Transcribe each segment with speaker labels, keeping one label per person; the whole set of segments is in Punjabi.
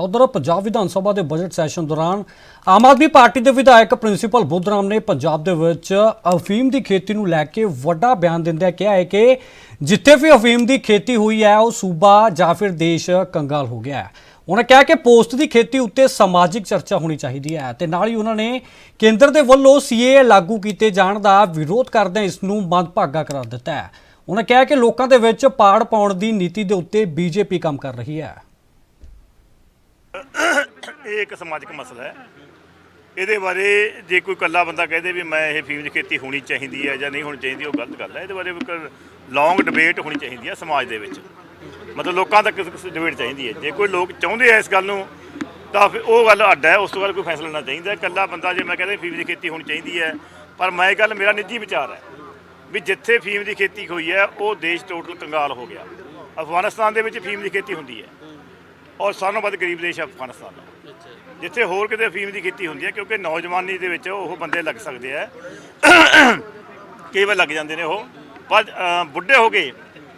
Speaker 1: ਤਾਂ ਉਧਰ ਪੰਜਾਬ ਵਿਧਾਨ ਸਭਾ ਦੇ ਬਜਟ ਸੈਸ਼ਨ ਦੌਰਾਨ ਆਮ ਆਦਮੀ ਪਾਰਟੀ ਦੇ ਵਿਧਾਇਕ ਪ੍ਰਿੰਸੀਪਲ ਬੁੱਧਰਾਮ ਨੇ ਪੰਜਾਬ ਦੇ ਵਿੱਚ ਅਫੀਮ ਦੀ ਖੇਤੀ ਨੂੰ ਲੈ ਕੇ ਵੱਡਾ ਬਿਆਨ ਦਿੰਦਿਆਂ ਕਿਹਾ ਹੈ ਕਿ ਜਿੱਥੇ ਵੀ ਅਫੀਮ ਦੀ ਖੇਤੀ ਹੋਈ ਹੈ, ਉਹ ਸੂਬਾ ਜਾਂ ਫਿਰ ਦੇਸ਼ ਕੰਗਾਲ ਹੋ ਗਿਆ ਹੈ। ਉਹਨਾਂ ਕਿਹਾ ਕਿ ਪੋਸਟ ਦੀ ਖੇਤੀ ਉੱਤੇ ਸਮਾਜਿਕ ਚਰਚਾ ਹੋਣੀ ਚਾਹੀਦੀ ਹੈ ਤੇ ਨਾਲ ਹੀ ਉਹਨਾਂ ਨੇ ਕੇਂਦਰ ਦੇ ਵੱਲੋਂ ਸੀਏ ਲਾਗੂ ਕੀਤੇ ਜਾਣ ਦਾ ਵਿਰੋਧ ਕਰਦਿਆਂ ਇਸ ਨੂੰ ਮੰਦਭਾਗਾ ਕਰਾਰ ਦਿੱਤਾ ਹੈ। ਉਹਨਾਂ ਕਿਹਾ ਕਿ ਲੋਕਾਂ ਦੇ ਵਿੱਚ ਪਾੜ ਪਾਉਣ ਦੀ ਨੀਤੀ ਦੇ ਉੱਤੇ ਬੀਜੇਪੀ ਕੰਮ ਕਰ ਰਹੀ ਹੈ।
Speaker 2: ਇਹ ਇੱਕ ਸਮਾਜਿਕ ਮਸਲਾ ਹੈ। ਇਹਦੇ ਬਾਰੇ ਜੇ ਕੋਈ ਇਕੱਲਾ ਬੰਦਾ ਕਹਦੇ ਵੀ ਮੈਂ ਇਹ ਫੀਮ ਦੀ ਖੇਤੀ ਹੋਣੀ ਚਾਹੀਦੀ ਹੈ ਜਾਂ ਨਹੀਂ ਹੋਣੀ ਚਾਹੀਦੀ, ਉਹ ਗਲਤ ਗੱਲ ਹੈ। ਇਹਦੇ ਬਾਰੇ ਇੱਕ ਲੌਂਗ ਡਿਬੇਟ ਹੋਣੀ ਚਾਹੀਦੀ ਹੈ ਸਮਾਜ ਦੇ ਵਿੱਚ। ਮਤਲਬ ਲੋਕਾਂ ਤੱਕ ਡਿਬੇਟ ਚਾਹੀਦੀ ਹੈ। ਜੇ ਕੋਈ ਲੋਕ ਚਾਹੁੰਦੇ ਆ ਇਸ ਗੱਲ ਨੂੰ, ਤਾਂ ਫਿਰ ਉਹ ਗੱਲ ਅੱਡ ਹੈ। ਉਸ ਤੋਂ ਬਾਅਦ ਕੋਈ ਫੈਸਲਾ ਲੈਣਾ ਚਾਹੀਦਾ ਹੈ। ਇਕੱਲਾ ਬੰਦਾ ਜੇ ਮੈਂ ਕਹਿੰਦਾ ਫੀਮ ਦੀ ਖੇਤੀ ਹੋਣੀ ਚਾਹੀਦੀ ਹੈ, ਪਰ ਮੈਂ ਇਹ ਗੱਲ, ਮੇਰਾ ਨਿੱਜੀ ਵਿਚਾਰ ਹੈ ਵੀ ਜਿੱਥੇ ਫੀਮ ਦੀ ਖੇਤੀ ਹੋਈ ਹੈ, ਉਹ ਦੇਸ਼ ਟੋਟਲ ਕੰਗਾਲ ਹੋ ਗਿਆ। ਅਫਗਾਨਿਸਤਾਨ ਦੇ ਵਿੱਚ ਫੀਮ ਦੀ ਖੇਤੀ ਹੁੰਦੀ ਹੈ। ਔਰ ਨਾਲੋਂ ਵੱਧ ਗਰੀਬ ਦੇਸ਼ ਹੈ ਅਫਗਾਨਿਸਤਾਨ। ਜਿੱਥੇ ਹੋਰ ਕਿਤੇ ਅਫੀਮ ਦੀ ਖੇਤੀ ਹੁੰਦੀ ਹੈ ਕਿਉਂਕਿ ਨੌਜਵਾਨੀ ਦੇ ਵਿੱਚ ਉਹ ਬੰਦੇ ਲੱਗ ਸਕਦੇ ਆ ਕਈ ਵਾਰ ਲੱਗ ਜਾਂਦੇ ਨੇ ਉਹ। ਪਰ ਬੁੱਢੇ ਹੋ ਗਏ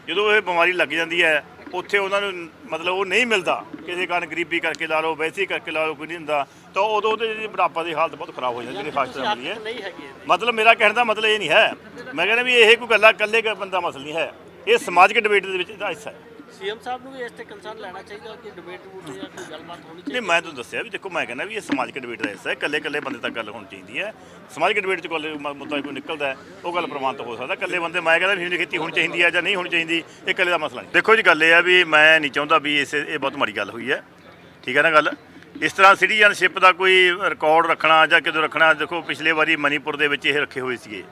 Speaker 2: ਜਦੋਂ ਇਹ ਬਿਮਾਰੀ ਲੱਗ ਜਾਂਦੀ ਹੈ ਉੱਥੇ ਉਹਨਾਂ ਨੂੰ ਮਤਲਬ ਉਹ ਨਹੀਂ ਮਿਲਦਾ। ਕਿਸੇ ਕਾਰਨ ਗਰੀਬੀ ਕਰਕੇ ਲਾ ਲਓ ਵੈਸੇ ਕਰਕੇ ਲਾ ਲਓ ਕੋਈ ਨਹੀਂ ਹੁੰਦਾ ਤਾਂ ਉਦੋਂ ਉਹਦੇ ਜਿਹੜੀ ਬੁਢਾਪਾ ਦੀ ਹਾਲਤ ਬਹੁਤ ਖਰਾਬ ਹੋ ਜਾਂਦੀ ਜਿਹੜੀ ਫਾਸਟ ਹੁੰਦੀ ਹੈ। ਮਤਲਬ ਮੇਰਾ ਕਹਿਣ ਦਾ ਮਤਲਬ ਇਹ ਨਹੀਂ ਹੈ। ਮੈਂ ਕਹਿੰਦਾ ਵੀ ਇਹ ਕੋਈ ਗੱਲਾਂ ਇਕੱਲੇ ਬੰਦਾ ਮਸਲਾ ਨਹੀਂ ਹੈ। ਇਹ ਸਮਾਜਿਕ ਡਿਬੇਟ ਦੇ ਵਿੱਚ ਇਹਦਾ ਹਿੱਸਾ ਹੈ।
Speaker 3: ਸੀਐਮ ਸਾਹਿਬ ਨੂੰ ਵੀ ਇਸ ਤੇ ਕੰਸਰਨ ਲੈਣਾ ਚਾਹੀਦਾ ਕਿ ਡਿਬੇਟ ਡਬੂਟ ਜਾਂ ਕੋਈ ਗੱਲਬਾਤ ਹੋਣੀ ਚਾਹੀਦੀ
Speaker 2: ਨਹੀਂ ਮੈਂ ਤੁਹਾਨੂੰ ਦੱਸਿਆ ਵੀ ਦੇਖੋ ਮੈਂ ਕਹਿੰਦਾ ਵੀ ਇਹ ਸਮਾਜਿਕ ਡਿਬੇਟ ਦਾ ਹਿੱਸਾ ਹੈ ਇਕੱਲੇ ਇਕੱਲੇ ਬੰਦੇ ਤੱਕ ਗੱਲ ਹੋਣੀ ਚਾਹੀਦੀ ਹੈ। ਸਮਾਜਿਕ ਡਿਬੇਟ 'ਚ ਕੋਈ ਮੁੱਦਾ ਕੋਈ ਨਿਕਲਦਾ ਹੈ, ਉਹ ਗੱਲ ਪ੍ਰਮਾਣਿਤ ਹੋ ਸਕਦਾ। ਇਕੱਲੇ ਬੰਦੇ ਮੈਂ ਕਹਿੰਦਾ ਵੀ ਖੇਤੀ ਹੋਣੀ ਚਾਹੀਦੀ ਹੈ ਜਾਂ ਨਹੀਂ ਹੋਣੀ ਚਾਹੀਦੀ ਇਹ ਇਕੱਲੇ ਦਾ ਮਸਲਾ ਨਹੀਂ। ਦੇਖੋ ਜੀ ਗੱਲ ਇਹ ਆ ਵੀ ਮੈਂ ਨਹੀਂ ਚਾਹੁੰਦਾ ਵੀ ਇਸ ਇਹ ਬਹੁਤ ਮਾੜੀ ਗੱਲ ਹੋਈ ਹੈ। ਠੀਕ ਹੈ ਨਾ ਗੱਲ? ਇਸ ਤਰ੍ਹਾਂ ਸਿਟੀਜ਼ਨਸ਼ਿਪ ਦਾ ਕੋਈ ਰਿਕਾਰਡ ਰੱਖਣਾ ਜਾਂ ਕਿਦੋਂ ਰੱਖਣਾ ਦੇਖੋ ਪਿਛਲੇ ਵਾਰੀ ਮਨੀਪੁਰ ਦੇ ਵਿੱਚ ਇਹ ਰੱਖੇ ਹੋਏ ਸੀਗੇ।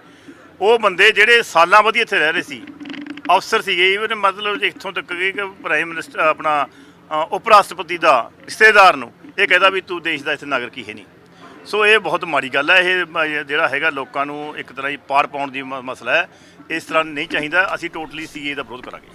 Speaker 2: ਉਹ ਬੰਦੇ ਜਿਹੜੇ ਸਾਲਾਂ ਵਧੀਆ ਇੱਥੇ ਰਹਿ ਰਹੇ ਸੀ ਅਫਸਰ ਸੀਗੇ ਇਵਨ ਮਤਲਬ ਇੱਥੋਂ ਤੱਕ ਕਿ ਪ੍ਰਾਈਮ ਮਿਨਿਸਟਰ ਆਪਣਾ ਉਪ ਰਾਸ਼ਟਰਪਤੀ ਦਾ ਰਿਸ਼ਤੇਦਾਰ ਨੂੰ ਇਹ ਕਹਿੰਦਾ ਵੀ ਤੂੰ ਦੇਸ਼ ਦਾ ਇੱਥੇ ਨਾਗਰਿਕ ਹੀ ਹੈ ਨਹੀਂ। ਸੋ ਇਹ ਬਹੁਤ ਮਾੜੀ ਗੱਲ ਹੈ, ਇਹ ਜਿਹੜਾ ਹੈਗਾ ਲੋਕਾਂ ਨੂੰ ਇੱਕ ਤਰ੍ਹਾਂ ਹੀ ਪਾਰ ਪਾਉਣ ਦੀ ਮਸਲਾ ਹੈ। ਇਸ ਤਰ੍ਹਾਂ ਨਹੀਂ ਚਾਹੀਦਾ, ਅਸੀਂ ਟੋਟਲੀ ਸੀਏ ਦਾ ਵਿਰੋਧ ਕਰਾਂਗੇ।